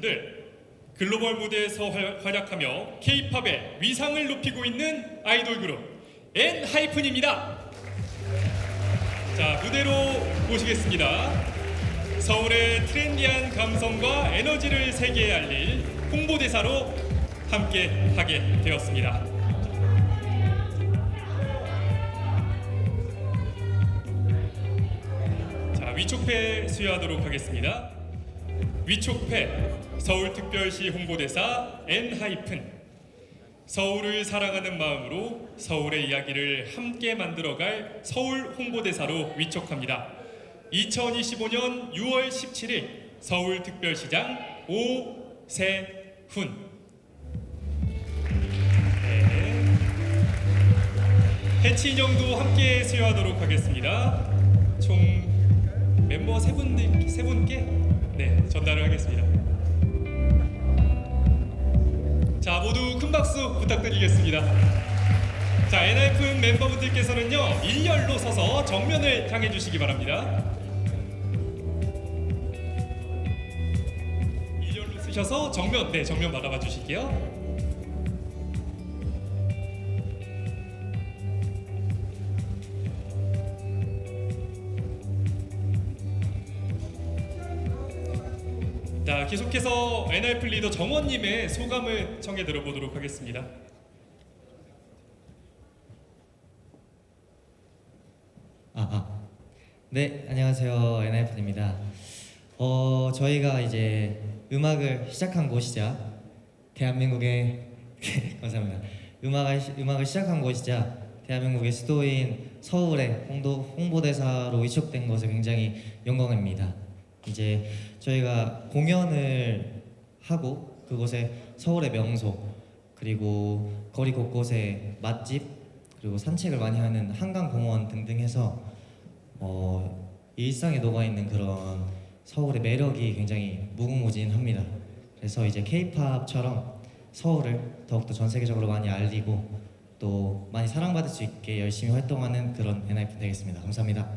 분들 글로벌 무대에서 활- 활약하며 K-팝의 위상을 높이고 있는 아이돌 그룹 엔하이픈입니다. 자 무대로 모시겠습니다. 서울의 트렌디한 감성과 에너지를 세계에 알릴 홍보대사로 함께 하게 되었습니다. 자 위촉패 수여하도록 하겠습니다. 위촉패 서울특별시 홍보대사 엔하이픈 서울을 사랑하는 마음으로 서울의 이야기를 함께 만들어갈 서울 홍보대사로 위촉합니다. 2025년 6월 17일 서울특별시장 오세훈 네. 해치 인형도 함께 수여하도록 하겠습니다. 총 멤버 세 분들 세 분께 네 전달을 하겠습니다. 자 모두 큰 박수 부탁드리겠습니다. 자 엔하이픈 멤버분들께서는요 일렬로 서서 정면을 향해 주시기 바랍니다. 일렬로 쓰셔서 정면 네 정면 받아봐 주실게요. 자 계속해서 엔하이픈 리더 정원님의 소감을 청해 들어보도록 하겠습니다. 아, 아. 네, 안녕하세요. 엔하이픈입니다. 어, 저희가 이제 음악을 시작한 곳이자 대한민국의 감사합니다. 음악을 시- 음악을 시작한 곳이자 대한민국의 수도인 서울의 홍도, 홍보대사로 위촉된 것에 굉장히 영광입니다. 이제 저희가 공연을 하고 그곳에 서울의 명소 그리고 거리 곳곳에 맛집 그리고 산책을 많이 하는 한강공원 등등 해서 어, 일상에 녹아 있는 그런 서울의 매력이 굉장히 무궁무진합니다. 그래서 이제 K-팝처럼 서울을 더욱더 전 세계적으로 많이 알리고 또 많이 사랑받을 수 있게 열심히 활동하는 그런 엔하이픈 되겠습니다. 감사합니다.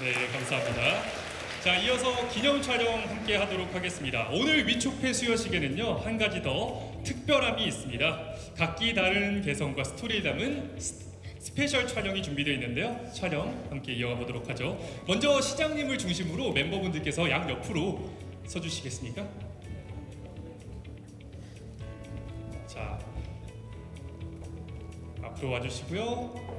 네, 감사합니다. 자, 이어서 기념 촬영 함께 하도록 하겠습니다. 오늘 위촉패 수여식에는요, 한 가지 더 특별함이 있습니다. 각기 다른 개성과 스토리를 담은 스- 스페셜 촬영이 준비되어 있는데요. 촬영 함께 이어가 보도록 하죠. 먼저 시장님을 중심으로 멤버분들께서 양 옆으로 서주시겠습니까? 자, 앞으로 와주시고요.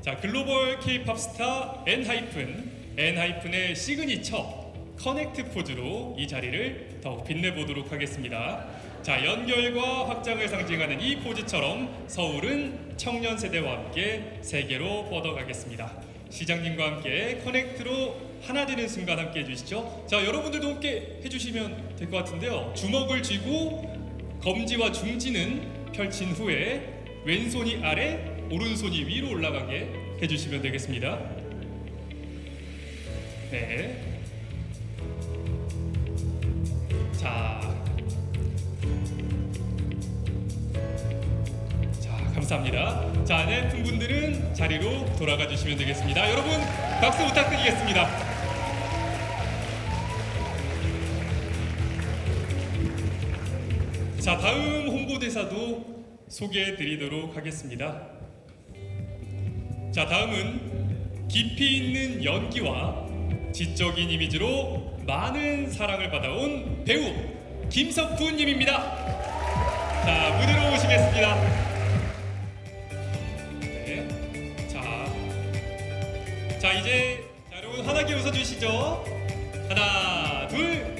자 글로벌 K-팝 스타 엔하이픈 엔하이픈의 시그니처 커넥트 포즈로 이 자리를 더욱 빛내보도록 하겠습니다. 자 연결과 확장을 상징하는 이 포즈처럼 서울은 청년 세대와 함께 세계로 뻗어가겠습니다. 시장님과 함께 커넥트로 하나 되는 순간 함께 해주시죠. 자 여러분들도 함께 해주시면 될 것 같은데요. 주먹을 쥐고 검지와 중지는 펼친 후에 왼손이 아래, 오른손이 위로 올라가게 해주시면 되겠습니다. 네. 자. 자, 감사합니다. 자, 네, 분들은 자리로 돌아가 주시면 되겠습니다. 여러분, 박수 부탁드리겠습니다. 자 다음 홍보대사도 소개해 드리도록 하겠습니다. 자 다음은 깊이 있는 연기와 지적인 이미지로 많은 사랑을 받아온 배우 김석훈님입니다. 자 무대로 오시겠습니다. 네. 자, 자 이제 자, 여러분 환하게 웃어주시죠. 하나 둘